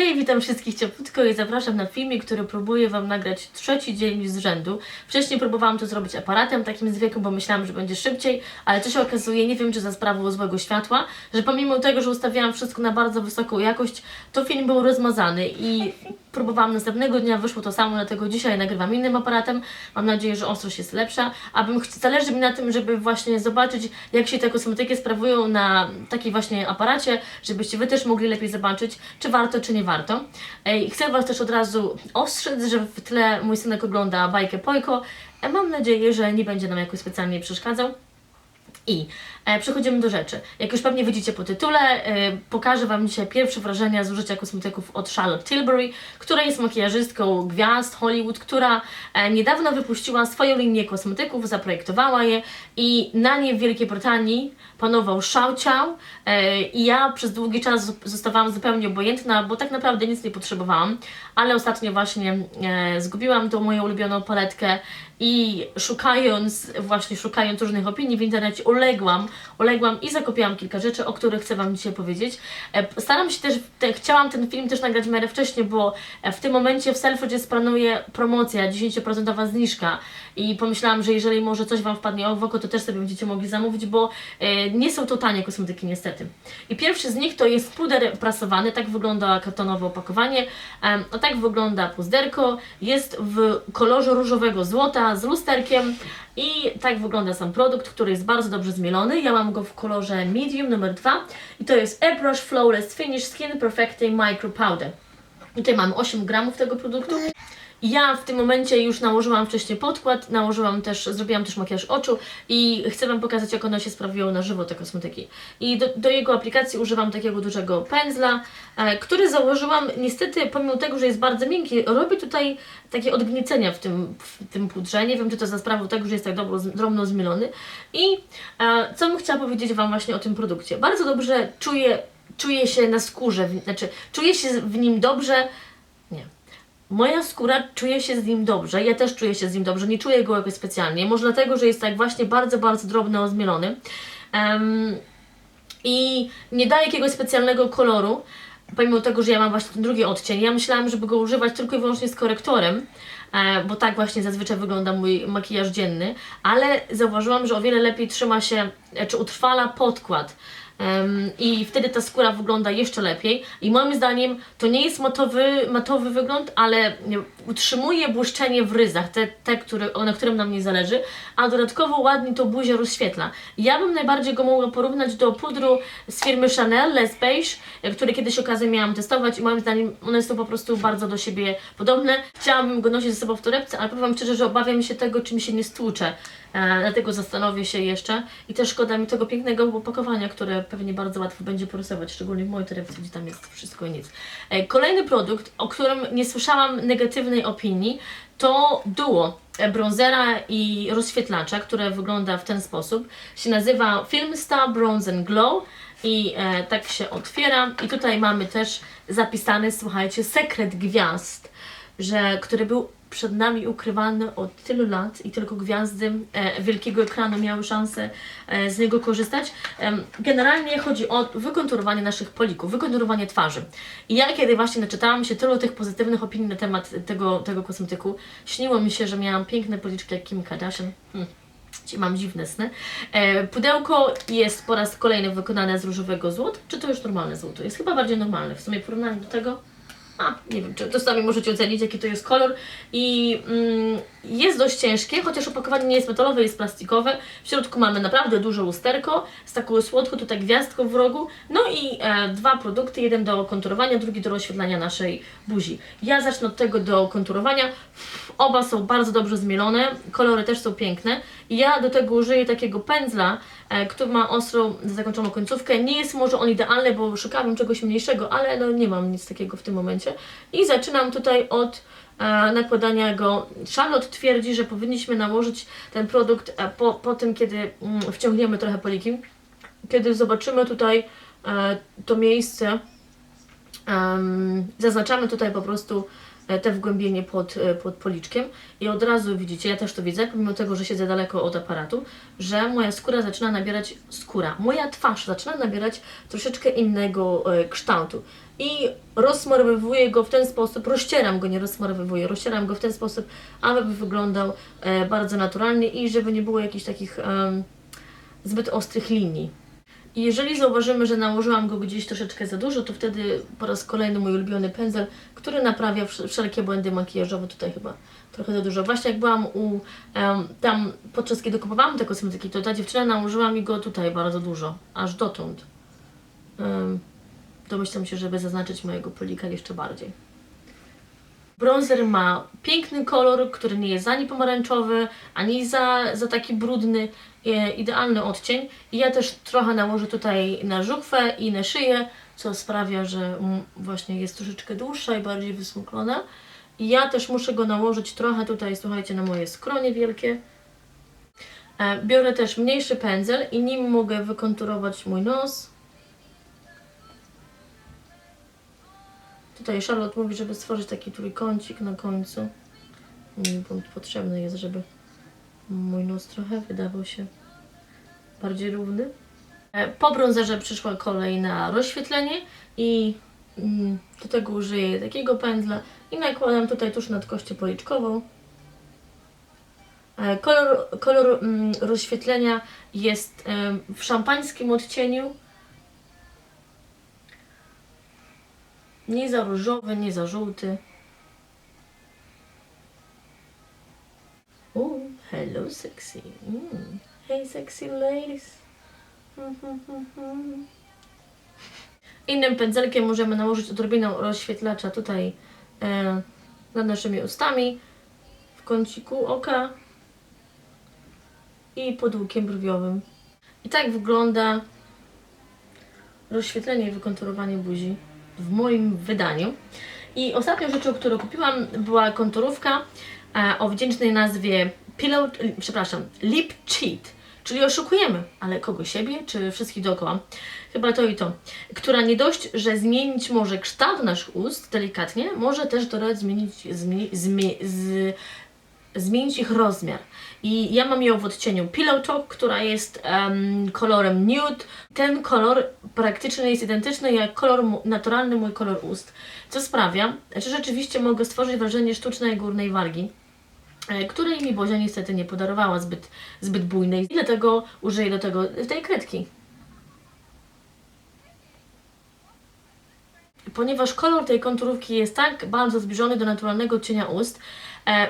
Hej, witam wszystkich cieplutko i zapraszam na filmik, który próbuję Wam nagrać trzeci dzień z rzędu. Wcześniej próbowałam to zrobić aparatem takim zwykłym, bo myślałam, że będzie szybciej, ale co się okazuje, nie wiem czy za sprawą złego światła, że pomimo tego, że ustawiałam wszystko na bardzo wysoką jakość, to film był rozmazany i próbowałam następnego dnia, wyszło to samo, dlatego dzisiaj nagrywam innym aparatem. Mam nadzieję, że ostrość jest lepsza, a bym ch- zależy mi na tym, żeby właśnie zobaczyć, jak się te kosmetyki sprawują na takiej właśnie aparacie, żebyście Wy też mogli lepiej zobaczyć, czy warto, czy nie warto. Ej, Chcę Was też od razu ostrzec, że w tle mój synek ogląda bajkę Pojko. E, Mam nadzieję, że nie będzie nam jakoś specjalnie przeszkadzał. I e, przechodzimy do rzeczy. Jak już pewnie widzicie po tytule, e, pokażę Wam dzisiaj pierwsze wrażenia z użycia kosmetyków od Charlotte Tilbury, która jest makijażystką gwiazd Hollywood, która e, niedawno wypuściła swoją linię kosmetyków, zaprojektowała je i na nie w Wielkiej Brytanii panował szałciał e, i ja przez długi czas zostawałam zupełnie obojętna, bo tak naprawdę nic nie potrzebowałam, ale ostatnio właśnie e, zgubiłam tą moją ulubioną paletkę i szukając, właśnie szukając różnych opinii w internecie, uległam, uległam i zakupiłam kilka rzeczy, o których chcę Wam dzisiaj powiedzieć. E, Staram się też, te, chciałam ten film też nagrać w miarę wcześniej, bo e, w tym momencie w Selfridges planuje promocja, 10% zniżka. I pomyślałam, że jeżeli może coś Wam wpadnie w oko, to też sobie będziecie mogli zamówić, bo e, nie są to tanie kosmetyki niestety. I pierwszy z nich to jest puder prasowany, tak wygląda kartonowe opakowanie, a tak wygląda puzderko, jest w kolorze różowego złota z lusterkiem. I tak wygląda sam produkt, który jest bardzo dobrze zmielony. Ja mam go w kolorze medium numer 2 i to jest Airbrush Flawless Finish Skin Perfecting Micro Powder. Tutaj mamy 8 gramów tego produktu. Ja w tym momencie już nałożyłam wcześniej podkład, nałożyłam też, zrobiłam też makijaż oczu i chcę Wam pokazać, jak one się sprawują na żywo, te kosmetyki. I do, do jego aplikacji używam takiego dużego pędzla, e, który założyłam, niestety, pomimo tego, że jest bardzo miękki, robi tutaj takie odgniecenia w tym, w tym pudrze. Nie wiem, czy to za sprawą tego, że jest tak dobro, drobno zmielony. I e, co bym chciała powiedzieć Wam właśnie o tym produkcie. Bardzo dobrze czuję, czuję się na skórze, znaczy czuję się w nim dobrze. Moja skóra czuje się z nim dobrze, ja też czuję się z nim dobrze, nie czuję go jakoś specjalnie. Może dlatego, że jest tak właśnie bardzo, bardzo drobno zmielony. Em, I nie daje jakiegoś specjalnego koloru, pomimo tego, że ja mam właśnie ten drugi odcień. Ja myślałam, żeby go używać tylko i wyłącznie z korektorem, e, bo tak właśnie zazwyczaj wygląda mój makijaż dzienny, ale zauważyłam, że o wiele lepiej trzyma się, czy utrwala podkład. Em, I wtedy ta skóra wygląda jeszcze lepiej. I moim zdaniem to nie jest matowy, matowy wygląd, ale utrzymuje błyszczenie w ryzach, te, te które, na którym nam nie zależy, a dodatkowo ładnie to buzię rozświetla. Ja bym najbardziej go mogła porównać do pudru z firmy Chanel Les Beige, który kiedyś okazję miałam testować i moim zdaniem one są po prostu bardzo do siebie podobne. Chciałabym go nosić ze sobą w torebce, ale powiem szczerze, że obawiam się tego, czy mi się nie stłucze. E, dlatego zastanowię się jeszcze i też szkoda mi tego pięknego opakowania, które pewnie bardzo łatwo będzie porysować, szczególnie w mojej torebce, gdzie tam jest wszystko i nic. E, kolejny produkt, o którym nie słyszałam negatywnej opinii, to duo e, bronzera i rozświetlacza, które wygląda w ten sposób. Się nazywa Filmstar Bronze and Glow i e, tak się otwiera. I tutaj mamy też zapisany, słuchajcie, sekret gwiazd, że, który był przed nami ukrywany od tylu lat i tylko gwiazdy e, wielkiego ekranu miały szansę e, z niego korzystać. Em, generalnie chodzi o wykonturowanie naszych polików, wykonturowanie twarzy. I ja kiedy właśnie naczytałam się tylu tych pozytywnych opinii na temat tego, tego kosmetyku, śniło mi się, że miałam piękne policzki jak Kim Kardashian. Hmm. Mam dziwne sny. E, pudełko jest po raz kolejny wykonane z różowego złota. Czy to już normalne złoto? Jest chyba bardziej normalne. W sumie w porównaniu do tego a, nie wiem, czy to sami możecie ocenić, jaki to jest kolor. I mm, jest dość ciężkie, chociaż opakowanie nie jest metalowe, jest plastikowe. W środku mamy naprawdę duże lusterko z taką słodką tutaj gwiazdką w rogu. No i e, dwa produkty, jeden do konturowania, drugi do rozświetlania naszej buzi. Ja zacznę od tego do konturowania. Oba są bardzo dobrze zmielone, kolory też są piękne. I ja do tego użyję takiego pędzla, e, który ma ostrą, zakończoną końcówkę. Nie jest może on idealny, bo szukałam czegoś mniejszego, ale no nie mam nic takiego w tym momencie. I zaczynam tutaj od e, nakładania go. Charlotte twierdzi, że powinniśmy nałożyć ten produkt e, po, po tym, kiedy mm, wciągniemy trochę poliki. Kiedy zobaczymy tutaj e, to miejsce, zaznaczamy tutaj po prostu te wgłębienie pod, e, pod policzkiem i od razu widzicie, ja też to widzę, pomimo tego, że siedzę daleko od aparatu, że moja skóra zaczyna nabierać, skóra, moja twarz zaczyna nabierać troszeczkę innego e, kształtu. i rozsmarowywuję go w ten sposób, rozcieram go, nie rozsmarowywuję, rozcieram go w ten sposób, aby wyglądał e, bardzo naturalnie i żeby nie było jakichś takich em, zbyt ostrych linii. I jeżeli zauważymy, że nałożyłam go gdzieś troszeczkę za dużo, to wtedy po raz kolejny mój ulubiony pędzel, który naprawia wsz- wszelkie błędy makijażowe, tutaj chyba trochę za dużo. Właśnie jak byłam u, em, tam, podczas kiedy kupowałam te kosmetyki, to ta dziewczyna nałożyła mi go tutaj bardzo dużo, aż dotąd. Um, domyślam się, żeby zaznaczyć mojego polika jeszcze bardziej. Bronzer ma piękny kolor, który nie jest ani pomarańczowy, ani za, za taki brudny, e, idealny odcień. I ja też trochę nałożę tutaj na żuchwę i na szyję, co sprawia, że właśnie jest troszeczkę dłuższa i bardziej wysmuklona. I ja też muszę go nałożyć trochę tutaj, słuchajcie, na moje skronie wielkie. E, Biorę też mniejszy pędzel i nim mogę wykonturować mój nos. Tutaj Charlotte mówi, żeby stworzyć taki trójkącik na końcu. Mi po- potrzebny jest, żeby mój nos trochę wydawał się bardziej równy. E, Po brązerze przyszła kolej na rozświetlenie i mm, do tego użyję takiego pędzla i nakładam tutaj tuż nad kością policzkową. E, Kolor, kolor mm, rozświetlenia jest w szampańskim odcieniu. Nie za różowy, nie za żółty. Ooh, hello sexy. Mm. Hey sexy ladies. Innym pędzelkiem możemy nałożyć odrobinę rozświetlacza tutaj e, nad naszymi ustami, w kąciku oka i pod łukiem brwiowym. I tak wygląda rozświetlenie i wykonturowanie buzi w moim wydaniu. I ostatnią rzeczą, którą kupiłam, była konturówka e, o wdzięcznej nazwie Pillow, przepraszam, Lip Cheat, czyli oszukujemy, ale kogo siebie, czy wszystkich dookoła? Chyba to i to. Która nie dość, że zmienić może kształt naszych ust delikatnie, może też dodać zmienić, zmieni, zmie, z, zmienić ich rozmiar. I ja mam ją w odcieniu Pillow Talk, która jest em, kolorem nude. Ten kolor praktycznie jest identyczny jak kolor naturalny mój kolor ust, co sprawia, że rzeczywiście mogę stworzyć wrażenie sztucznej górnej wargi e, której mi Bozia niestety nie podarowała zbyt, zbyt bujnej. I dlatego użyję do tego tej kredki. Ponieważ kolor tej konturówki jest tak bardzo zbliżony do naturalnego cienia ust, e,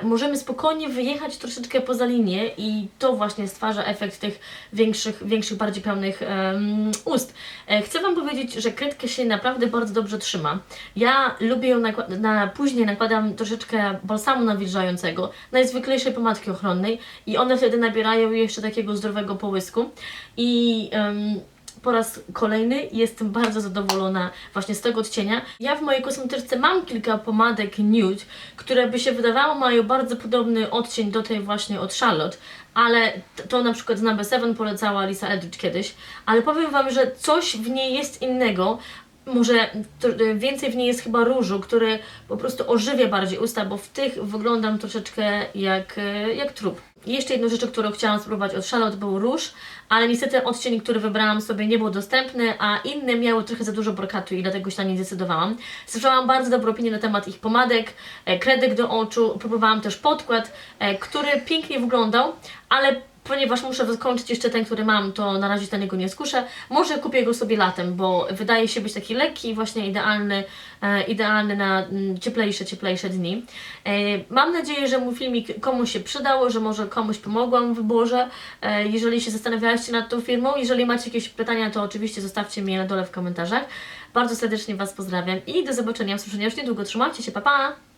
możemy spokojnie wyjechać troszeczkę poza linię i to właśnie stwarza efekt tych większych, większych bardziej pełnych em, ust. E, chcę Wam powiedzieć, że kredkę się naprawdę bardzo dobrze trzyma. Ja lubię ją na później nakładam troszeczkę balsamu nawilżającego, najzwyklejszej pomadki ochronnej i one wtedy nabierają jeszcze takiego zdrowego połysku i em, po raz kolejny jestem bardzo zadowolona właśnie z tego odcienia. Ja w mojej kosmetyczce mam kilka pomadek nude, które by się wydawało mają bardzo podobny odcień do tej właśnie od Charlotte, ale to na przykład z Number 7 polecała Lisa Eldridge kiedyś, ale powiem Wam, że coś w niej jest innego, może więcej w niej jest chyba różu, który po prostu ożywia bardziej usta, bo w tych wyglądam troszeczkę jak, e, jak trup. Jeszcze jedną rzeczą, którą chciałam spróbować od Charlotte był róż, ale niestety odcień, który wybrałam sobie nie był dostępny, a inne miały trochę za dużo brokatu i dlatego się na nie zdecydowałam. Słyszałam bardzo dobre opinie na temat ich pomadek, e, kredek do oczu, próbowałam też podkład, e, który pięknie wyglądał, ale ponieważ muszę wykończyć jeszcze ten, który mam, to na razie na niego nie skuszę. Może kupię go sobie latem, bo wydaje się być taki lekki i właśnie idealny, e, idealny na mm, cieplejsze, cieplejsze dni. E, mam nadzieję, że mój filmik komuś się przydał, że może komuś pomogłam w wyborze. E, jeżeli się zastanawialiście nad tą firmą, jeżeli macie jakieś pytania, to oczywiście zostawcie mi je na dole w komentarzach. Bardzo serdecznie Was pozdrawiam i do zobaczenia, usłyszenia już niedługo. Trzymajcie się, pa pa!